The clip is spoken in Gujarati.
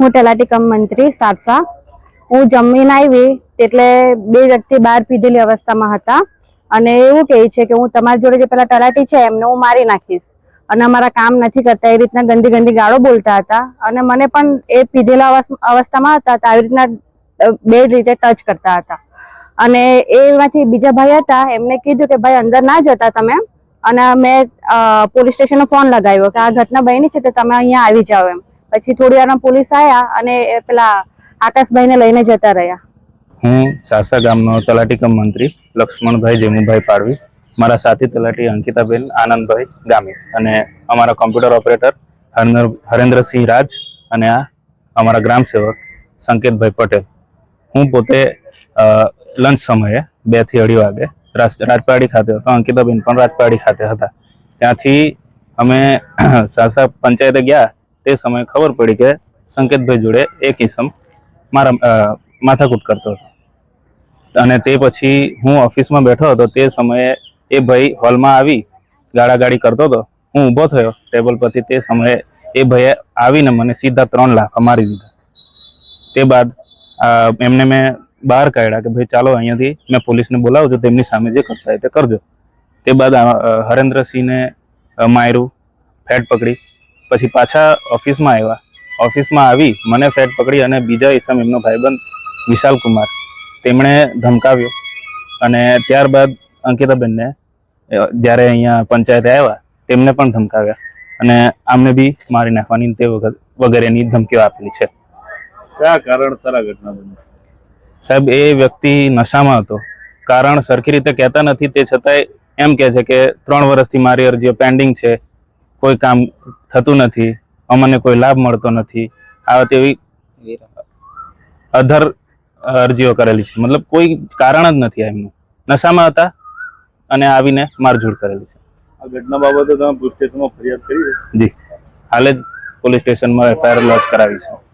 હું તલાટી કમ મંત્રી સારસા. હું જમીન આવી એટલે બે વ્યક્તિ બહાર પીધેલી અવસ્થામાં હતા. અને એવું કહે છે કે હું તમારી જોડે જે પેલા તલાટી છે એમને હું મારી નાખીશ. અને અમારા કામ નથી કરતા, એ રીતના ગંદી ગંદી ગાળો બોલતા હતા. અને મને પણ એ પીધેલા અવસ- અવસ્થામાં હતા આવી રીતના બે રીતે ટચ કરતા હતા. અને એમાંથી બીજા ભાઈ હતા, એમને કીધું કે, ભાઈ, અંદર ના જતા તમે. અને મેં પોલીસ સ્ટેશનનો ફોન લગાવ્યો કે, આ ઘટના બની છે તો તમે અહીંયા આવી જાઓ એમ. પછી થોડી વારમાં પોલીસ આવ્યા અને પેલા આકાશભાઈને લઈને જતા રહ્યા. હું સારસા ગામનો તલાટી કમ મંત્રી લક્ષ્મણભાઈ જેમુભાઈ પાડવી, મારા સાથી તલાટી અંકિતાબેન આનંદભાઈ ગામી અને અમારા કોમ્પ્યુટર ઓપરેટર હરેન્દ્ર હરેન્દ્રસિંહ રાજ અને આ અમારા ગ્રામ સેવક સંકેતભાઈ પટેલ. હું પોતે લંચ સમયે બેથી અઢી વાગે રાજપાડી ખાતે હતો, અંકિતાબેન પણ રાજપાડી ખાતે હતા. ત્યાંથી અમે સારસા પંચાયતે ગયા તે સમયે ખબર પડી કે સંકેતભાઈ જોડે એક ઇસમ મારા માથાકૂટ કરતો હતો. અને તે પછી હું ઓફિસમાં બેઠો હતો, તે સમયે એ ભાઈ હોલમાં આવી ગાળાગાળી કરતો હતો. હું ઊભો થયો ટેબલ પરથી, તે સમયે એ ભાઈએ આવીને મને સીધા ત્રણ લાખ મારી દીધા. તે બાદ એમને મેં બહાર કાઢ્યા કે ભાઈ ચાલો અહીંયાથી મેં પોલીસને બોલાવું છું, તેમની સામે જે કરતા હોય તે કરજો. તે બાદ હરેન્દ્રસિંહને માર્યું, ફેટ પકડી. પછી પાછા ઓફિસમાં આવ્યા. ઓફિસમાં આવી મને ફેટ પકડી અને બીજા ઈસમ એમનો ભાઈબંધ વિશાલ કુમાર તેમણે ધમકાવ્યો. અને ત્યારબાદ અંકિતાબેનને જ્યારે અહીંયા પંચાયતે આવ્યા તેમને પણ ધમકાવ્યા. અને આમને બી મારી નાખવાની તે વગર વગેરેની ધમકીઓ આપેલી છે. કયા કારણસર આ ઘટના બની? સાહેબ એ વ્યક્તિ નશામાં હતો. કારણ સરખી રીતે કહેતા નથી તે છતાંય એમ કહે છે કે ત્રણ વર્ષથી મારી અરજીઓ પેન્ડિંગ છે. કોઈ કામ થતું નથી અમને કોઈ લાભ મળતો નથી આ તેવી અધર અરજીઓ કરેલી છે. મતલબ કોઈ કારણ જ નથી એમનું. નશામાં હતા અને આવીને મારઝૂડ કરેલી છે. આ ઘટના બાબતે તમે પોલીસ સ્ટેશનમાં ફરિયાદ કરી છે? જી. હાલે જ પોલીસ સ્ટેશનમાં એફઆઈઆર લોન્ચ કરાવી છે.